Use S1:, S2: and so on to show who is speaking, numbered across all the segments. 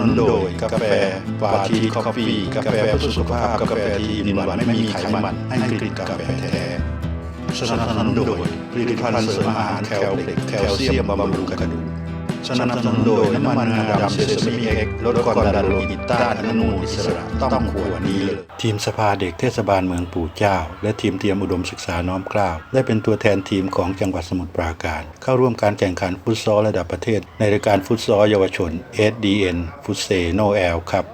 S1: นุนโดยกาแฟปาทีคอฟฟี่กาแฟเพื่อสุขภาพกาแฟที่มีหวานไม่มีไขมันให้กลิ่นกาแฟแท้สนับสนุนโดยผลิตภัณฑ์เสริมอาหารแคลเล็กแคลเซียมบำรุงกระดูก สนับสนุนโดยน้ำมันงาดำเซซามิเอ็กลดความดันโลหิตต้านอนุมูลอิสระต้องขวดนี้เลยทีมสภาเด็กเทศบาลเมืองปู่เจ้า และทีมเตรียมอุดมศึกษาน้อมเกล้าได้เป็นตัวแทนทีมของจังหวัดสมุทรปราการ เข้าร่วมการแข่งขันฟุตซอลระดับประเทศ ในรายการฟุตซอลเยาวชน SDN ฟุตเซโนแอลครับ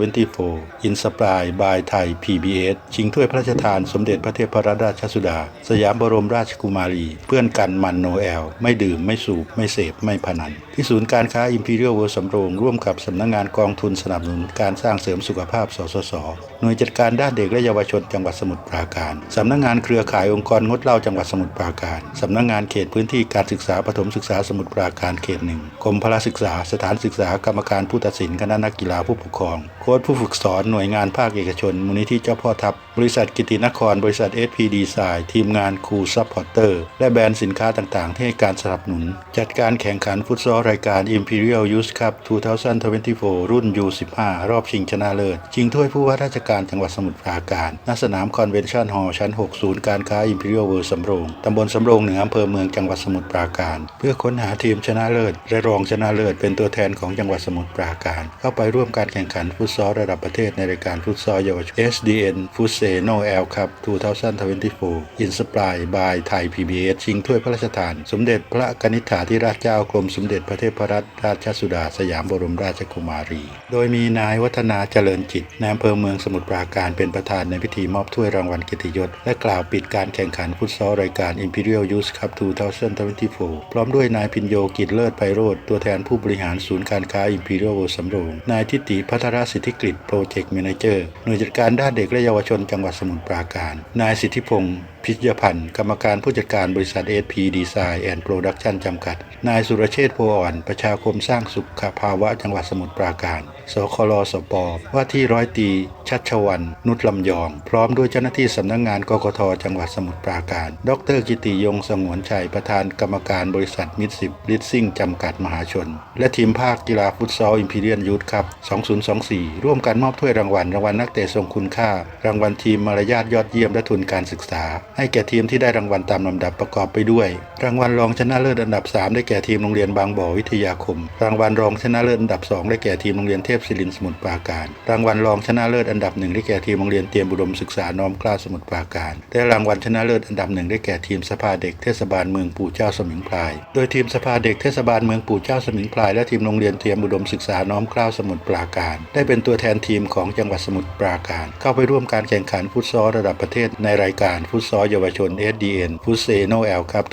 S1: 2024 อินสปายบายไทย PBS ชิงถ้วยพระราชทานสมเด็จพระเทพรัตนราชสุดา สยามบรมราชกุมารี เพื่อนกันมันโนแอล ไม่ดื่มไม่สูบไม่เสพไม่พนันที่ศูนย์การค้า Imperial World สำโรง ร่วมกับสำนักงงานกองทุนสนับสนุนการสร้างเสริมสุขภาพ สสสหน่วยจัดการด้านเด็กและเยาวชนจังหวัดสมุทรปราการ สำนักงงานเครือข่ายองค์กรงดเหล้าจังหวัดสมุทรปราการ สำนักงงานเขตพื้นที่การศึกษาปฐมศึกษาสมุทรปราการเขตหนึ่งกรมพละศึกษา สถานศึกษากรรมการผู้ตัดสินคณะนักกีฬาผู้ปกครองโค้ชผู้ฝึกสอนหน่วยงานภาคเอกชน มูลนิธิเจ้าพ่อทัพ บริษัทกิตินคร บริษัท SP d ดีไซน์ทีมงานครูซัพพอร์เตอร์และแบรนด์สินค้าต่างๆ ที่ให้การสนับสนุน จัดการแข่งขันฟุตซอลรายการ Imperial Youth Cup 2024 รุ่น U15 รอบชิงชนะเลิศชิงถ้วยผู้ว่าราชการจังหวัดสมุทรปราการณสนามคอนเวนชั่นฮอลล์ชั้น 6 ศูนย์การค้า Imperial World สำโรงตำบลสำโรงเหนืออำเภอเมืองจังหวัดสมุทรปราการ เพื่อค้นหาทีมชนะเลิศและรองชนะเลิศเป็นตัวแทนของจังหวัดสมุทรปราการ เข้าไปร่วมการแข่งขันฟุตซอลระดับประเทศในรายการฟุตซอลเยาวชน SDN ฟุตเซโนแอลครับ2024 Inspire by ไทย PBS ชิงถ้วยพระราชทาน สมเด็จพระกนิษฐาธิราชเจ้ากรมสมเด็จพระเทพรัตนราชสุดาสยามบรมราชกุมารี โดยมีนายวัฒนาเจริญจิตนายอำเภอเมืองสมุทรมุทรปราการเป็นประธานในพิธีมอบถ้วยรางวัลเกียรติยศ และกล่าวปิดการแข่งขันฟุตซอลรายการ Imperial Youth Cup 2024 พร้อมด้วยนายพินโยกิจเลิศไพโรธตัวแทนผู้บริหารศูนย์การค้า Imperial สำโรง นายทิติพัทรสิทธิกฤษโปรเจกต์แมเนเจอร์หน่วยจัดการด้านเด็กและเยาวชนจังหวัดสมุทรปราการ นายสิทธิพงศ์ พิชยพันธ์ กรรมการผู้จัดการบริษัท SP Design and Production จำกัด นายสุรเชษฐ์โพอ่อน ประชาคมสร้างสุขภาวะจังหวัดสมุทรปราการ สคลสป ว่าที่ร้อยตีชัชวัน นุชลำยอง พร้อมด้วยเจ้าหน้าที่สำนักงงานกกทจังหวัดสมุทรปราการ ดรกิติยงสงวนชัย ประธานกรรมการบริษัทมิตรสิบลิสซิ่งจำกัดมหาชน และทีมภาคกีฬาฟุตซอลอิมพีเรียนยูทครับ 2024 ร่วมกันมอบถ้วยรางวัลรางวัลนักเตะทรงคุณค่า รางวัลทีมมารยาทยอดเยี่ยมและทุนการศึกษาให้แก่ทีมที่ได้รางวัลตามลำดับประกอบไปด้วย รางวัลรองชนะเลิศอันดับ 3 ได้แก่ทีมโรงเรียนบางบ่อวิทยาคม รางวัลรองชนะเลิศอันดับ 2 ได้แก่ทีมโรงเรียนเทพศิรินสมุทรปราการ รางวัลรองชนะเลิศอันดับหนึ่งได้แก่ทีมโรงเรียนเตรียมอุดมศึกษาน้อมกล้าสมุทรปราการและรางวัลชนะเลิศอันดับหนึ่งได้แก่ทีมสภาเด็กเทศบาลเมืองปู่เจ้าสมิงพราย โดยทีมสภาเด็กเทศบาลเมืองปู่เจ้าสมิงพรายและทีมโรงเรียนเตรียมอุดมศึกษาน้อมกล้าสมุทรปราการ ได้เป็นตัวแทนทีมของจังหวัดสมุทรปราการ เข้าไปร่วมการแข่งขันฟุตซอลระดับประเทศในรายการฟุตซอลเยาวชน SDN ฟุตเซโนแอลครับ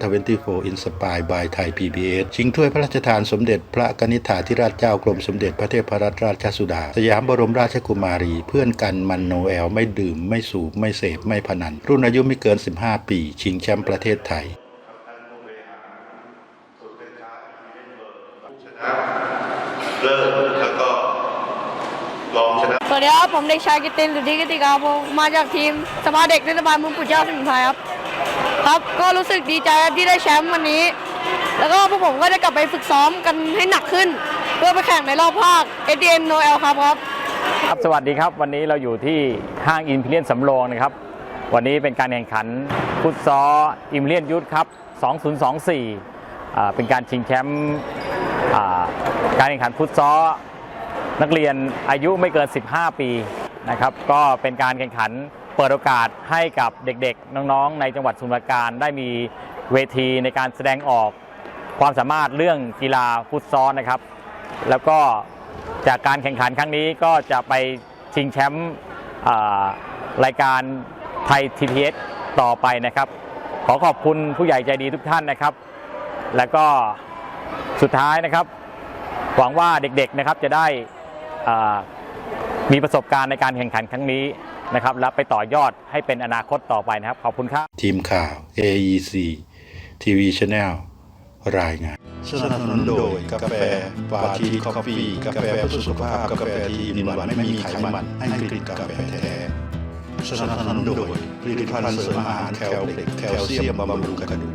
S1: 2024 Inspire by ไทย PBS ชิงถ้วยพระราชทานสมเด็จพระกนิษฐาธิราชเจ้ากรมสมเด็จพระเทพรัตนราชสุดา สยามบรมราชกุมารี เพื่อนกันมันโนแอลไม่ดื่ม ไม่สูบ ไม่เสพ ไม่พนัน รุ่นอายุไม่เกิน 15 ปี ชิงแชมป์ประเทศไทย
S2: เลิศแล้วก็รองชนะ
S3: ส วัสดีครับผมเด็กชายกิตตินสุทธิกิติกาพงศ์มาจากทีมสภาเด็กเทศบาลเมืองปุจเจ้าสมุทรไทยครับครับก็รู้สึกดีใจครับที่ได้แชมป์วันนี้ แล้วก็พวกผมก็ได้กลับไปฝึกซ้อมกันให้หนักขึ้น เพื่อไปแข่งในรอบภาค ADN Noel ครับครับ
S4: ครับสวัสดีครับ วันนี้เราอยู่ที่ห้างอินพิเลียนสำโรงนะครับ วันนี้เป็นการแข่งขันฟุตซอลอิมเลียนยูทธครับ 2024อ่าเป็นการชิงแชมป์อ่าการแข่งขันฟุตซอล นักเรียนอายุไม่เกิน 15 ปีนะครับ ก็เป็นการแข่งขันเปิดโอกาสให้กับเด็กๆ น้องๆ ในจังหวัดสมุทรปราการได้มีเวทีในการแสดงออกความสามารถเรื่องกีฬาฟุตซอลนะครับ แล้วก็จากการแข่งขันครั้งนี้ก็จะไปชิงแชมป์รายการไทยทีทีเอสต่อไปนะครับ ขอขอบคุณผู้ใหญ่ใจดีทุกท่านนะครับ แล้วก็สุดท้ายนะครับ หวังว่าเด็กๆนะครับจะได้ มีประสบการณ์ในการแข่งขันครั้งนี้นะครับและไปต่อยอดให้เป็นอนาคตต่อไปนะครับ ขอบคุณครับ
S1: ทีมข่าว AEC TV Channel รายงานสนับสนุนโดยกาแฟวาทีคอฟฟี่กาแฟเพื่อสุขภาพกาแฟที่มีหวานไม่มีไขมันให้กลิ่นกาแฟแท้สนับสนุนโดยผลิตภัณฑ์เสริมอาหารแคลเล็กแคลเซียมบำรุงกระดูก